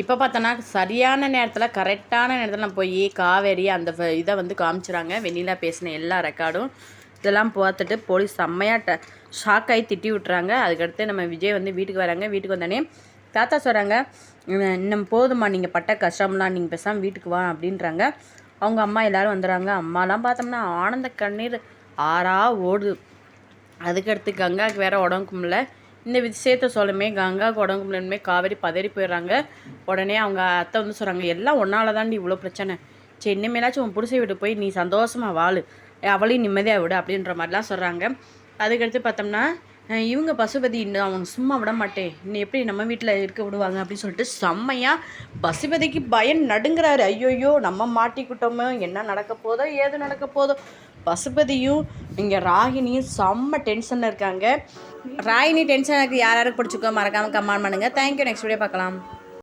இப்போ பார்த்தோன்னா சரியான நேரத்தில் கரெக்டான நேரத்தில் நான் போய் காவேரி அந்த இதை வந்து காமிச்சிறாங்க. வெளியில் பேசின எல்லா ரெக்கார்டும் இதெல்லாம் பார்த்துட்டு போலீஸ் செம்மையாக ட ஷாக் ஆகி திட்டி விட்றாங்க அதுக்கடுத்து நம்ம விஜய் வந்து வீட்டுக்கு வராங்க. வீட்டுக்கு வந்தோடனே தாத்தா சொல்கிறாங்க இன்னும் போதுமா நீங்கள் பட்ட கஷ்டம்லாம் நீங்கள் பேசாமல் வீட்டுக்கு வா அப்படின்றாங்க. அவங்க அம்மா எல்லோரும் வந்துடுறாங்க. அம்மாலாம் பார்த்தோம்னா ஆனந்த கண்ணீர் ஆறா ஓடுது. அதுக்கடுத்து கங்காவுக்கு வேறு உடம்புக்கும்ல இந்த விஷயத்த சொல்லுமே கங்கா உடம்புக்கு காவேரி பதறி போயிடுறாங்க. உடனே அவங்க அத்தை வந்து சொல்கிறாங்க எல்லாம் ஒன்னால தாண்டி இவ்வளோ பிரச்சனை. சரி இனிமேலாச்சும் உன் புடிசை விட்டு போய் நீ சந்தோஷமாக வாழு. அவளையும் நிம்மதியாக விடு அப்படின்ற மாதிரிலாம் சொல்கிறாங்க அதுக்கடுத்து பார்த்தோம்னா இவங்க பசுபதி இன்னும் அவங்க சும்மா விட மாட்டேன். இன்னும் எப்படி நம்ம வீட்டில் இருக்க விடுவாங்க? அப்படின்னு சொல்லிட்டு செம்மையாக பசுபதிக்கு பயம் நடுங்கிறாரு. ஐயோயோ நம்ம மாட்டிக்கிட்டோமோ? என்ன நடக்க போதோ? ஏது நடக்க போதோ? பசுபதியும் இங்கே ராகினியும் செம்ம டென்ஷனில் இருக்காங்க. ராகினி டென்ஷன் எனக்கு யார் யாருக்கு பிடிச்சிக்கோ மறக்காமல் கமெண்ட் பண்ணுங்கள் தேங்க்யூ நெக்ஸ்ட் வீடியோ பார்க்கலாம்.